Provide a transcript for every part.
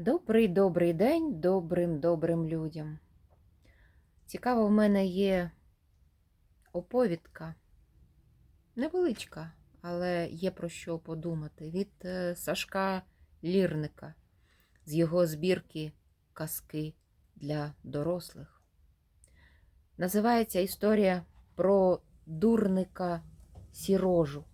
Добрий добрий день добрим добрим людям. Цікаво, в мене є оповідка. Невеличка, але є про що подумати. Від е, Сашка Лірника з його збірки Казки для дорослих. Називається історія про дурника Сірожу.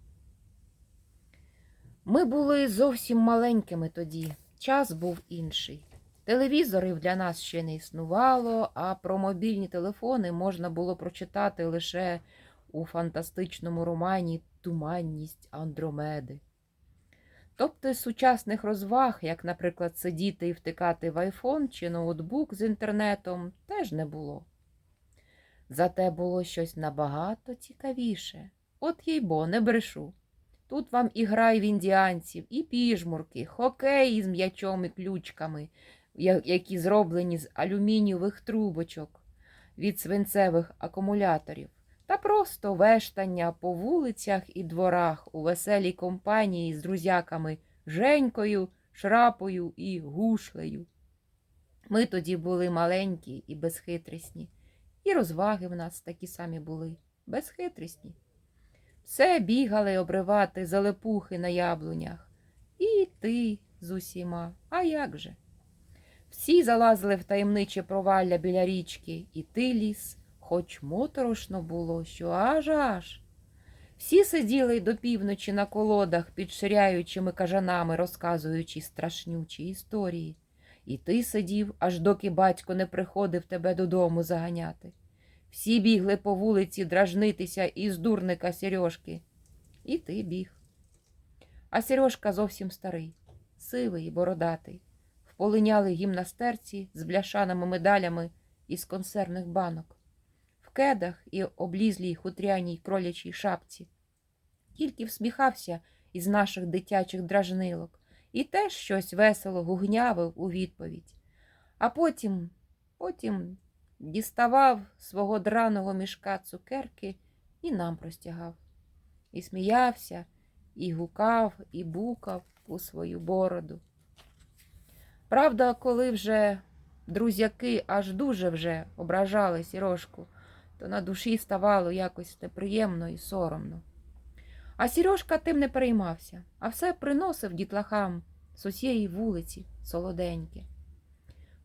Ми були зовсім маленькими тоді. Час був інший. Телевізорів для нас ще не існувало, а про мобільні телефони можна було прочитати лише у фантастичному романі Туманність Андромеди. Тобто сучасних розваг, як, наприклад, сидіти і втикати в айфон чи ноутбук з інтернетом, теж не було. Зате було щось набагато цікавіше. От їй бо, не брешу. Тут вам і грай в індіанців, і піжмурки, хокей із м'ячом і ключками, які зроблені з алюмінієвих трубочок від свинцевих акумуляторів, та просто вештання по вулицях і дворах у веселій компанії з друзяками Женькою, Шрапою і Гушлею. Ми тоді були маленькі і безхитрісні, і розваги в нас такі самі були, безхитрісні. Все бігали обривати залепухи на яблунях. І ти з усіма. А як же? Всі залазили в таємниче провалля біля річки, і ти ліс, хоч моторошно було, що аж аж. Всі сиділи до півночі на колодах під ширяючими кажанами, розказуючи страшнючі історії. І ти сидів, аж доки батько не приходив тебе додому заганяти. Всі бігли по вулиці дражнитися із дурника Сережки. І ти біг. А Сережка зовсім старий, сивий і бородатий, в полинялій гімнастерці з бляшаними медалями із консервних банок, в кедах і облізлій хутряній кролячій шапці. Тільки всміхався із наших дитячих дражнилок і теж щось весело гугнявив у відповідь. А потім, потім діставав свого драного мішка цукерки і нам простягав. І сміявся, і гукав, і букав у свою бороду. Правда, коли вже друзяки аж дуже вже ображали Сірошку, то на душі ставало якось неприємно і соромно. А Сірожка тим не переймався, а все приносив дітлахам з усієї вулиці солоденьке.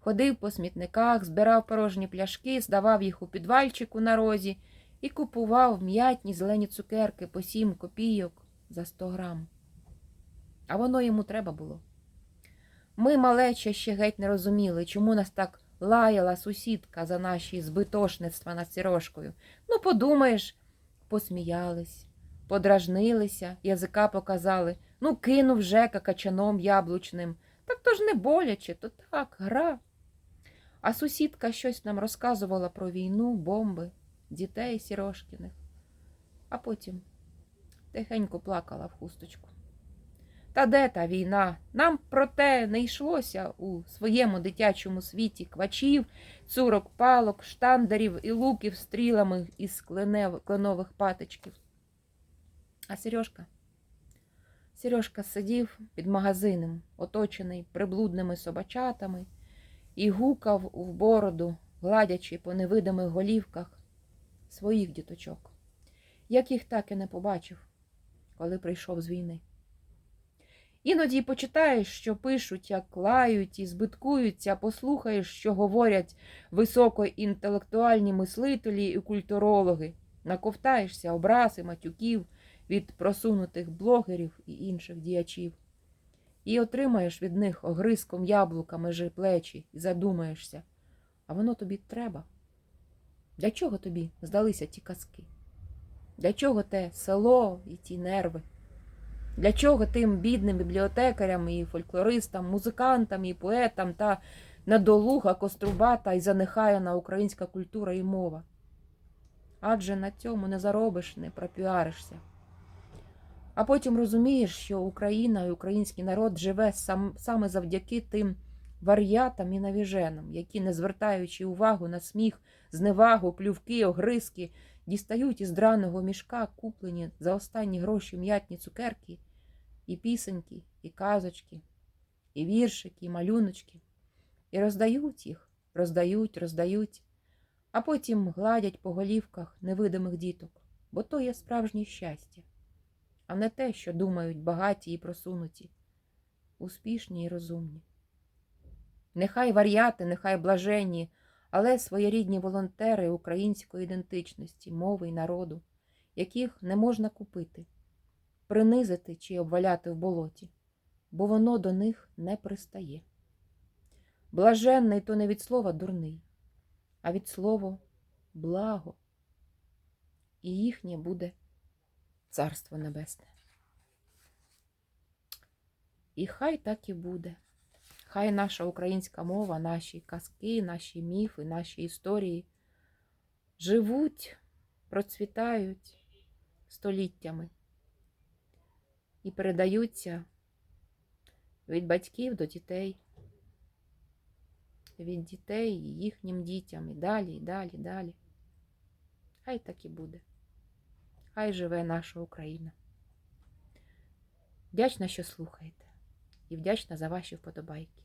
Ходив по смітниках, збирав порожні пляшки, здавав їх у підвальчику на розі і купував м'ятні зелені цукерки по сім копійок за сто грам. А воно йому треба було. Ми, малеча, ще геть не розуміли, чому нас так лаяла сусідка за наші збитошництва над сірошкою. Ну, подумаєш, посміялись, подражнилися, язика показали, ну, кинув Жека качаном яблучним. Так то ж не боляче, то так, гра. А сусідка щось нам розказувала про війну, бомби, дітей сірошкіних, а потім тихенько плакала в хусточку. Та де та війна? Нам про те не йшлося у своєму дитячому світі квачів, цурок палок, штандарів і луків стрілами із кленових патичків. А Сережка? Сережка сидів під магазином, оточений приблудними собачатами, і гукав у бороду, гладячи по невидимих голівках своїх діточок, як їх так і не побачив, коли прийшов з війни. Іноді почитаєш, що пишуть, як лають і збиткуються, послухаєш, що говорять високоінтелектуальні мислителі і культурологи, наковтаєшся образ і матюків від просунутих блогерів і інших діячів. І отримаєш від них огризком яблука межи плечі і задумаєшся, а воно тобі треба. Для чого тобі здалися ті казки? Для чого те село і ті нерви? Для чого тим бідним бібліотекарям і фольклористам, музикантам і поетам та недолуга, кострубата і занехаяна українська культура і мова? Адже на цьому не заробиш, не пропіаришся. А потім розумієш, що Україна і український народ живе сам, саме завдяки тим вар'ятам і навіженам, які, не звертаючи увагу на сміх, зневагу, плювки, огризки, дістають із драного мішка куплені за останні гроші м'ятні цукерки, і пісеньки, і казочки, і віршики, і малюночки, і роздають їх, роздають, роздають, а потім гладять по голівках невидимих діток, бо то є справжнє щастя, а не те, що думають багаті і просунуті, успішні і розумні. Нехай вар'яти, нехай блаженні, але своєрідні волонтери української ідентичності, мови й народу, яких не можна купити, принизити чи обваляти в болоті, бо воно до них не пристає. Блаженний то не від слова дурний, а від слова благо, і їхнє буде Царство Небесне. І хай так і буде. Хай наша українська мова, наші казки, наші міфи, наші історії живуть, процвітають століттями і передаються від батьків до дітей, від дітей їхнім дітям і далі, і далі, далі. Хай так і буде. Хай живе наша Україна. Вдячна, що слухаєте, і вдячна за ваші вподобайки.